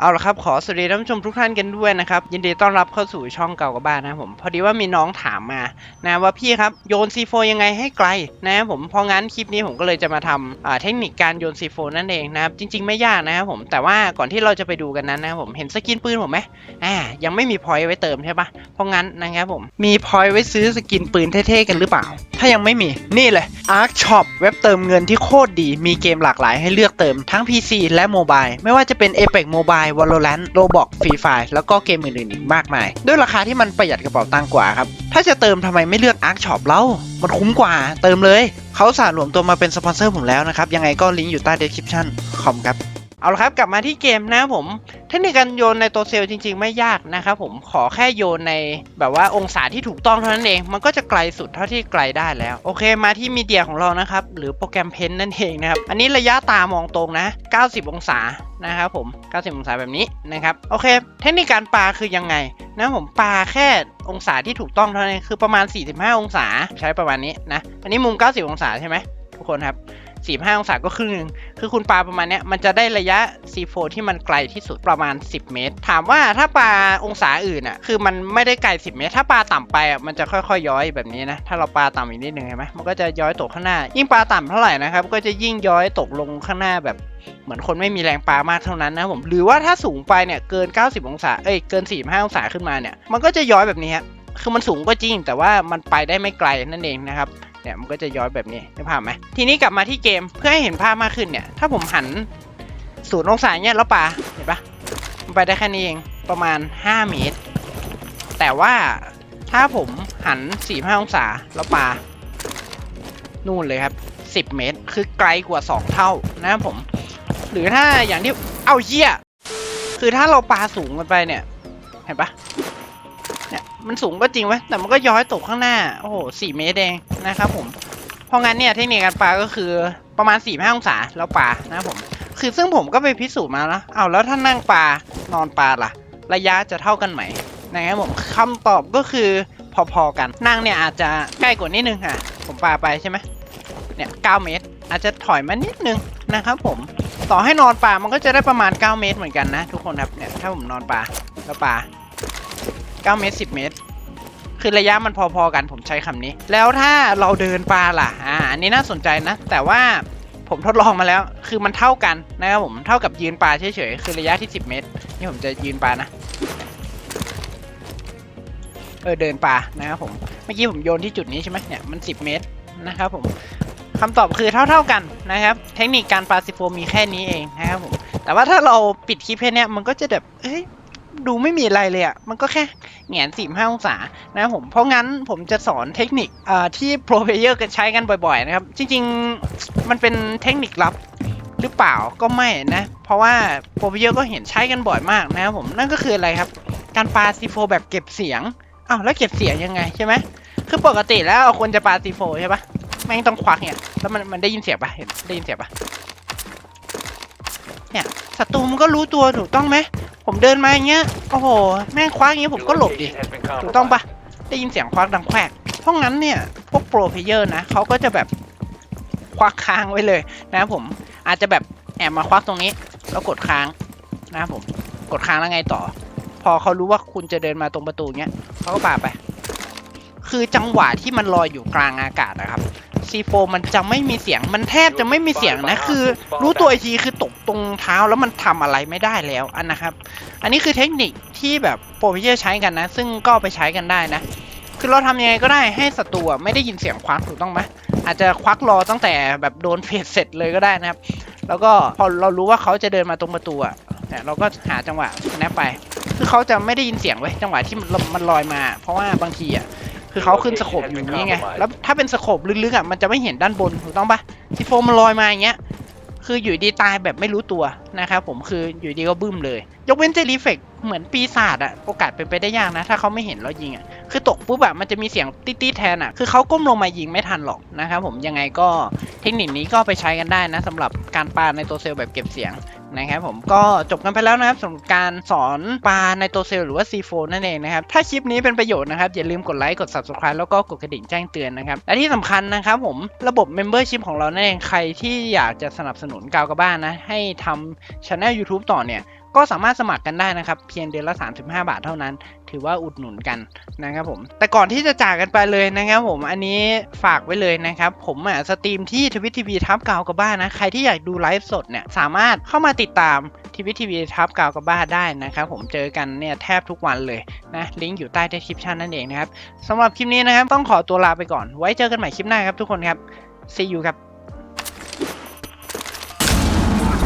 เอาละครับขอสวัสดีท่านผู้ชมทุกท่านกันด้วยนะครับ ยินดีต้อนรับเข้าสู่ช่องเก่ากับบ้านนะผม พอดีว่ามีน้องถามมานะว่าพี่ครับโยน C4 ยังไงให้ไกลนะครับผมเพราะงั้นคลิปนี้ผมก็เลยจะมาทำเทคนิคการโยน C4 นั่นเองนะครับจริง ๆ ไม่ยากนะครับผมแต่ว่าก่อนที่เราจะไปดูกันนั้นนะครับผมเห็นสกินปืนผมไหมอ่ายังไม่มีพอยต์ไว้เติมใช่ปะเพราะงั้นนะครับผมมีพอยต์ไว้ซื้อสกินปืนเท่ๆกันหรือเปล่า ถ้ายังไม่มีนี่เลย Arc Shop เว็บเติมเงินที่โคตรดี มีเกมหลากหลายให้เลือกเติมทั้ง PC และโมบายไม่ว่าจะเป็น Apex Mobile Valorant Roblox Free Fire แล้วก็เกมอื่นๆอีกมากมาย ด้วยราคาที่มันประหยัดกระเป๋าตังค์กว่าครับ ถ้าจะเติมทำไมไม่เลือก Arc Shop เล่ามันคุ้มกว่าเติมเลย เขาสารวมตัวมาเป็นสปอนเซอร์ผมแล้วนะครับ ยังไงก็ลิงก์อยู่ใต้ description คอมครับ เอาละครับกลับมาที่เกมนะผมเทคนิคการโยนในตัวเซลล์จริง ๆ ไม่ยากนะครับผมขอแค่โยนในแบบว่าองศาที่ถูกต้องเท่านั้นเอง มันก็จะไกลสุดเท่าที่ไกลได้แล้ว โอเคมาที่มีเดียของเรานะครับ หรือโปรแกรมเพนนั่นเองนะครับ อันนี้ระยะตามองตรงนะ 90 องศานะครับผม 90 องศาแบบนี้นะครับโอเค เทคนิคการปาคือยังไงนะผมปาแค่องศาที่ถูกต้องเท่านั้นคือประมาณ 45 องศาใช้ประมาณนี้นะอันนี้มุม 90 องศาใช่ไหมทุกคนครับ 45องศาก็ครึ่งหนึ่งคือคุณปลาประมาณเนี้ยมันจะได้ระยะ C4 ที่มันไกลที่สุดประมาณ 10 เมตร ถามว่าถ้าปลาองศาอื่นอะคือมันไม่ได้ไกล 10 เมตร ถ้าปลาต่ำไปอะมันจะค่อยๆย้อยแบบนี้นะถ้าเราปลาต่ำอีกนิดนึงเห็นไหมมันก็จะย้อยตกข้างหน้า ยิ่งปลาต่ำเท่าไหร่นะครับก็จะยิ่งย้อยตกลงข้างหน้าแบบเหมือนคนไม่มีแรงปลามากเท่านั้นนะผมหรือว่าถ้าสูงไปเนี่ยเกิน 90 องศาเอ้ยเกิน 45 องศาขึ้นมาเนี่ยมันก็จะย้อยแบบนี้ฮะคือมันสูงก็จริงแต่ว่ามันไปได้ไม่ไกลนั่นเองนะครับ เนี่ยมันก็จะย้อยแบบนี้ได้ภาพไหมทีนี้กลับมาที่เกมเพื่อให้เห็นภาพมากขึ้นเนี่ยถ้าผมหันศูนย์องศาเนี่ยแล้วปลาเห็นปะมันไปได้แค่นี้เองประมาณ 5 เมตร แต่ว่าถ้าผมหัน 45 องศาแล้วปลานู่นเลยครับ 10 เมตร คือไกลกว่า 2 เท่านะครับผม หรือถ้าอย่างที่ เอาเหี้ย คือถ้าเราปลาสูงกันไปเนี่ย เห็นปะ มันสูงก็จริงไว้แต่มันก็ย้อยตกข้างหน้า โอ้โหสี่เมตรเองนะครับผม เพราะงั้นเนี่ยเทคนิคการปาก็คือประมาณ4ี่ห้าองศาแล้วปานะครับผม คือซึ่งผมก็ไปพิสูจน์มาแล้วเอาแล้วถ้านั่งปานอนปาล่ะ ระยะจะเท่ากันไหมนะครับผมคำตอบก็คือพอๆกัน นั่งเนี่ยอาจจะใกล้กว่านิดนึงค่ะ ผมปาไปใช่ไหมเนี่ย9เมตร อาจจะถอยมานิดนึงนะครับผมต่อให้นอนปามันก็จะได้ประมาณ 9 เมตรเหมือนกันนะ ทุกคนครับเนี่ยถ้าผมนอนปาแล้วปา 9 เมตร 10 เมตร คือระยะมันพอๆกันผมใช้คำนี้ แล้วถ้าเราเดินปลาล่ะ อ่า อันนี้น่าสนใจนะ แต่ว่าผมทดลองมาแล้ว คือมันเท่ากันนะครับผม เท่ากับยืนปลาเฉยๆ คือระยะที่ 10 เมตร นี่ผมจะยืนปลานะ เออเดินปลานะครับผม เมื่อกี้ผมโยนที่จุดนี้ใช่ไหมเนี่ย มัน 10 เมตรนะครับผมคำตอบคือเท่าๆกันนะครับ เทคนิคการปลาซิโฟมีแค่นี้เองนะครับผม แต่ว่าถ้าเราปิดคลิปแค่เนี้ยมันก็จะแบบ เอ้ย ดูไม่มีอะไรเลยอะ่ะ มันก็แค่แหงนสี่ห้าองศานะผม เพราะงั้นผมจะสอนเทคนิคอ่าที่โปรเพเยอร์กันใช้กันบ่อยๆนะครับ จริงๆ มันเป็นเทคนิคลับหรือเปล่าก็ไม่นะ เพราะว่าโปรเพเยอร์ก็เห็นใช้กันบ่อยมากนะครับผม นั่นก็คืออะไรครับ การปาซีโฟแบบเก็บเสียง อ้าวแล้วเก็บเสียงยังไงใช่ไหม คือปกติแล้วคนจะปาซีโฟใช่ปะแม่งต้องควักเนี่ย แล้วมันมันได้ยินเสียงปะเห็นได้ยินเสียงปะเนี่ยศัตรูมันก็รู้ตัวถูกต้องไหม ผมเดินมาอย่างเงี้ย โอ้โห แม่งคว้าอย่างเงี้ยผมก็หลบดิ ถูกต้องปะได้ยินเสียงควักดังแควกเพราะงั้นเนี่ย พวกโปรเพลเยอร์นะเขาก็จะแบบควักค้างไว้เลยนะผม อาจจะแบบแอบมาควักตรงนี้ แล้วกดค้างนะผม กดค้างแล้วไงต่อ พอเขารู้ว่าคุณจะเดินมาตรงประตูเงี้ยเขาก็ป่าไป คือจังหวะที่มันลอยอยู่กลางอากาศนะครับ C4 มันจะไม่มีเสียง มันแทบจะไม่มีเสียงนะ คือ รู้ตัวอีกทีคือตกตรงเท้าแล้วมันทำอะไรไม่ได้แล้วอันนะครับ อันนี้คือเทคนิคที่แบบโปรเพเยอร์ใช้กันนะ ซึ่งก็เอาไปใช้กันได้นะ คือเราทำยังไงก็ได้ให้ศัตรูอะไม่ได้ยินเสียงควักถูกต้องไหมอาจจะควักรอตั้งแต่แบบโดนเฟสเสร็จเลยก็ได้นะครับ แล้วก็พอเรารู้ว่าเขาจะเดินมาตรงประตูอะเนี่ยเราก็หาจังหวะแนบไป คือเขาจะไม่ได้ยินเสียงเว้ยจังหวะที่มันมันลอยมา เพราะว่าบางทีอะ คือเขาขึ้นสโคปอยู่อย่างนี้ไง แล้วถ้าเป็นสโคปลึกๆอะมันจะไม่เห็นด้านบนถูกต้องปะซีโฟมันลอยมาอย่างเงี้ย คืออยู่ดีตายแบบไม่รู้ตัวนะครับผมคืออยู่ดีก็บึ้มเลยยกเว้นเจลีเฟกเหมือนปีศาจอะโอกาสเป็นไปได้ยากนะ ถ้าเขาไม่เห็นเรายิงอะคือตกปุ๊บอะมันจะมีเสียงติ๊ดๆแทนอะคือเขาก้มลงมายิงไม่ทันหรอกนะครับผมยังไงก็เทคนิคนี้ก็ไปใช้กันได้นะสำหรับการปาในตัวเซลล์แบบเก็บเสียงนะครับผมก็จบกันไปแล้วนะครับสำหรับการสอนปาในตัวเซลล์หรือว่า C4 นั่นเองนะครับ ถ้าคลิปนี้เป็นประโยชน์นะครับ อย่าลืมกดไลค์กด subscribe แล้วก็กดกระดิ่งแจ้งเตือนนะครับ และที่สำคัญนะครับผมระบบ membership ของเรานั่นเองใครที่อยากจะสนับสนุนกาวกับบ้านนะ ให้ทำ channel YouTube ต่อเนี่ย ก็สามารถสมัครกันได้นะครับ เพียงเดือนละ 35 บาทเท่านั้น ถือว่าอุดหนุนกันนะครับผม แต่ก่อนที่จะจากกันไปเลยนะครับผม อันนี้ฝากไว้เลยนะครับ ผมอะสตรีมที่ทวิตทีวีทับกาวกับบ้านนะ ใครที่อยากดูไลฟ์สดเนี่ย สามารถเข้ามาติดตามทวิตทีวีทับกาวกับบ้านได้นะครับผม เจอกันเนี่ยแทบทุกวันเลยนะ ลิงก์อยู่ใต้ดีคริปชันนั่นเองนะครับสำหรับคลิปนี้นะครับต้องขอตัวลาไปก่อน ไว้เจอกันใหม่คลิปหน้าครับทุกคนครับ see you ครับ